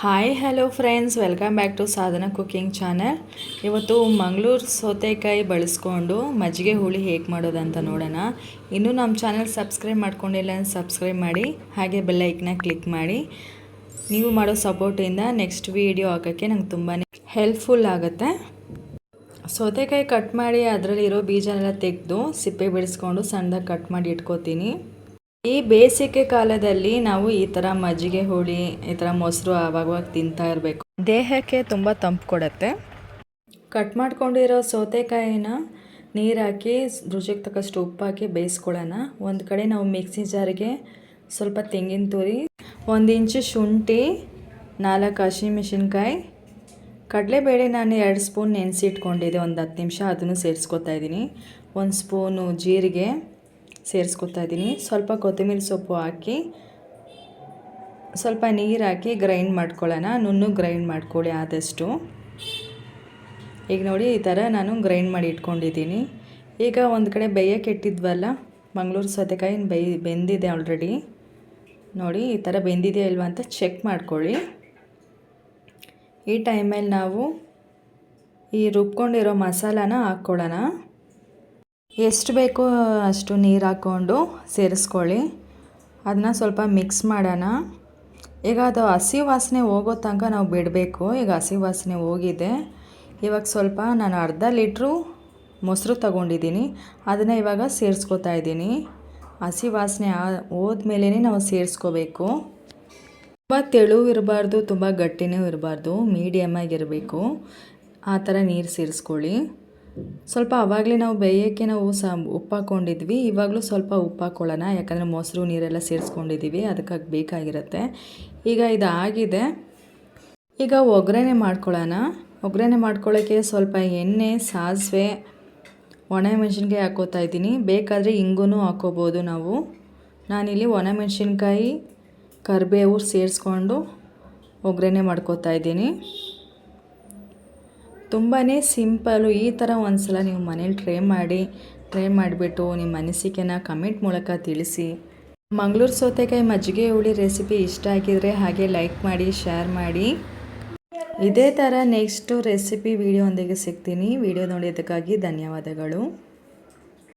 Hi hello friends welcome back to Sadhana cooking channel ಇವತ್ತು ಮಂಗಳೂರು ಸೌತೆಕಾಯಿ ಬಳಸ್ಕೊಂಡು ಮಜ್ಜಿಗೆ ಹುಳಿ ಹೇಗೆ ಮಾಡೋದಂತ ನೋಡೋಣ. ಇನ್ನೂ ನಮ್ಮ ಚಾನಲ್ ಸಬ್ಸ್ಕ್ರೈಬ್ ಮಾಡ್ಕೊಂಡಿಲ್ಲ ಅಂತ ಸಬ್ಸ್ಕ್ರೈಬ್ ಮಾಡಿ, ಹಾಗೆ ಬೆಲ್ಲೈಕ್ನ ಕ್ಲಿಕ್ ಮಾಡಿ. ನೀವು ಮಾಡೋ ಸಪೋರ್ಟಿಂದ ನೆಕ್ಸ್ಟ್ ವೀಡಿಯೋ ಹಾಕೋಕ್ಕೆ ನಂಗೆ ತುಂಬಾ ಹೆಲ್ಪ್ಫುಲ್ ಆಗುತ್ತೆ. ಸೌತೆಕಾಯಿ ಕಟ್ ಮಾಡಿ ಅದರಲ್ಲಿರೋ ಬೀಜನೆಲ್ಲ ತೆಗೆದು ಸಿಪ್ಪೆ ಬಿಡಿಸ್ಕೊಂಡು ಸಣ್ಣದಾಗಿ ಕಟ್ ಮಾಡಿ ಇಟ್ಕೋತೀನಿ. ಈ ಬೇಸಿಗೆ ಕಾಲದಲ್ಲಿ ನಾವು ಈ ಥರ ಮಜ್ಜಿಗೆ ಹುಳಿ ಈ ಥರ ಮೊಸರು ಆವಾಗವಾಗ ತಿಂತಾ ಇರಬೇಕು. ದೇಹಕ್ಕೆ ತುಂಬ ತಂಪು ಕೊಡುತ್ತೆ. ಕಟ್ ಮಾಡ್ಕೊಂಡಿರೋ ಸೌತೆಕಾಯಿನ ನೀರು ಹಾಕಿ ರುಚಿಗೆ ತಕ್ಕಷ್ಟು ಉಪ್ಪು ಹಾಕಿ ಬೇಯಿಸ್ಕೊಳ್ಳೋಣ. ಒಂದು ಕಡೆ ನಾವು ಮಿಕ್ಸಿ ಜಾರಿಗೆ ಸ್ವಲ್ಪ ತೆಂಗಿನ ತುರಿ ಒಂದು ಇಂಚು ಶುಂಠಿ ನಾಲ್ಕು ಹಸಿಮೆಣಸಿನ್ಕಾಯಿ. ಕಡಲೆಬೇಳೆ ನಾನು ಎರಡು ಸ್ಪೂನ್ ನೆನೆಸಿಟ್ಕೊಂಡಿದ್ದೆ ಒಂದು ಹತ್ತು ನಿಮಿಷ ಅದನ್ನು ಸೇರಿಸ್ಕೊತಾ ಇದ್ದೀನಿ. ಒಂದು ಸ್ಪೂನು ಜೀರಿಗೆ ಸೇರಿಸ್ಕೊತಾ ಇದ್ದೀನಿ. ಸ್ವಲ್ಪ ಕೊತ್ತಂಬರಿ ಸೊಪ್ಪು ಹಾಕಿ, ಸ್ವಲ್ಪ ನೀರು ಹಾಕಿ ಗ್ರೈಂಡ್ ಮಾಡ್ಕೊಳ್ಳೋಣ. ನುಣ್ಣು ಗ್ರೈಂಡ್ ಮಾಡ್ಕೊಳ್ಳಿ ಆದಷ್ಟು. ಈಗ ನೋಡಿ ಈ ಥರ ನಾನು ಗ್ರೈಂಡ್ ಮಾಡಿ ಇಟ್ಕೊಂಡಿದ್ದೀನಿ. ಈಗ ಒಂದು ಕಡೆ ಬೇಯಕ್ಕೆ ಇಟ್ಟಿದ್ವಲ್ಲ, ಮಂಗಳೂರು ಸೌತೆಕಾಯಿ ಬೈ ಬೆಂದಿದೆ ಆಲ್ರೆಡಿ ನೋಡಿ ಈ ಥರ ಬೆಂದಿದೆಯಾ ಇಲ್ವಾ ಅಂತ ಚೆಕ್ ಮಾಡ್ಕೊಳ್ಳಿ. ಈ ಟೈಮಲ್ಲಿ ನಾವು ಈ ರುಬ್ಕೊಂಡಿರೋ ಮಸಾಲಾನ ಹಾಕ್ಕೊಳ್ಳೋಣ. ಎಷ್ಟು ಬೇಕೋ ಅಷ್ಟು ನೀರು ಹಾಕ್ಕೊಂಡು ಸೇರಿಸ್ಕೊಳ್ಳಿ. ಅದನ್ನ ಸ್ವಲ್ಪ ಮಿಕ್ಸ್ ಮಾಡೋಣ. ಈಗ ಅದು ಹಸಿ ವಾಸನೆ ಹೋಗೋ ತನಕ ನಾವು ಬಿಡಬೇಕು. ಈಗ ಹಸಿ ವಾಸನೆ ಹೋಗಿದೆ. ಇವಾಗ ಸ್ವಲ್ಪ ನಾನು ಅರ್ಧ ಲೀಟ್ರು ಮೊಸರು ತಗೊಂಡಿದ್ದೀನಿ. ಅದನ್ನು ಇವಾಗ ಸೇರಿಸ್ಕೋತಾ ಇದ್ದೀನಿ. ಹಸಿ ವಾಸನೆ ಹೋದ್ಮೇಲೆ ನಾವು ಸೇರಿಸ್ಕೋಬೇಕು. ತುಂಬ ತೆಳು ಇರಬಾರ್ದು, ತುಂಬ ಗಟ್ಟಿನೂ ಇರಬಾರ್ದು ಮೀಡಿಯಮ್ಮಾಗಿರಬೇಕು ಆ ಥರ ನೀರು ಸೇರಿಸ್ಕೊಳ್ಳಿ. ಸ್ವಲ್ಪ ಆವಾಗಲೇ ನಾವು ಬೇಯೋಕ್ಕೆ ನಾವು ಸ ಉಪ್ಪು ಹಾಕ್ಕೊಂಡಿದ್ವಿ ಇವಾಗಲೂ ಸ್ವಲ್ಪ ಉಪ್ಪು ಹಾಕ್ಕೊಳ್ಳೋಣ ಯಾಕಂದರೆ ಮೊಸರು, ನೀರೆಲ್ಲ ಸೇರಿಸ್ಕೊಂಡಿದ್ದೀವಿ ಅದಕ್ಕಾಗಿ ಬೇಕಾಗಿರುತ್ತೆ. ಈಗ ಇದಾಗಿದೆ. ಈಗ ಒಗ್ಗರಣೆ ಮಾಡ್ಕೊಳ್ಳೋಣ. ಒಗ್ಗರಣೆ ಮಾಡ್ಕೊಳ್ಳೋಕ್ಕೆ ಸ್ವಲ್ಪ ಎಣ್ಣೆ, ಸಾಸಿವೆ, ಒಣ ಮೆಣಸಿನ್ಕಾಯಿ ಹಾಕೋತಾ ಇದ್ದೀನಿ. ಬೇಕಾದರೆ ಹಿಂಗೂ ಹಾಕೋಬೋದು ನಾವು. ನಾನಿಲ್ಲಿ ಒಣ ಮೆಣಸಿನ್ಕಾಯಿ, ಕರಿಬೇವು ಸೇರಿಸ್ಕೊಂಡು ಒಗ್ಗರಣೆ ಮಾಡ್ಕೋತಾ ಇದ್ದೀನಿ. ತುಂಬಾ ಸಿಂಪಲು ಈ ಥರ ಒಂದು ಸಲ ನೀವು ಮನೇಲಿ ಟ್ರೈ ಮಾಡಿ, ಟ್ರೈ ಮಾಡಿಬಿಟ್ಟು ನಿಮ್ಮ ಅನಿಸಿಕೆನ ಕಮೆಂಟ್ ಮೂಲಕ ತಿಳಿಸಿ. ಮಂಗಳೂರು ಸೌತೆಕಾಯಿ ಮಜ್ಜಿಗೆ ಹುಳಿ ರೆಸಿಪಿ ಇಷ್ಟ ಆಗಿದರೆ ಹಾಗೆ ಲೈಕ್ ಮಾಡಿ, ಶೇರ್ ಮಾಡಿ. ಇದೇ ಥರ ನೆಕ್ಸ್ಟು ರೆಸಿಪಿ ವಿಡಿಯೋ ಒಂದಿಗೆ ಸಿಗ್ತೀನಿ. ವೀಡಿಯೋ ನೋಡಿದ್ದಕ್ಕಾಗಿ ಧನ್ಯವಾದಗಳು.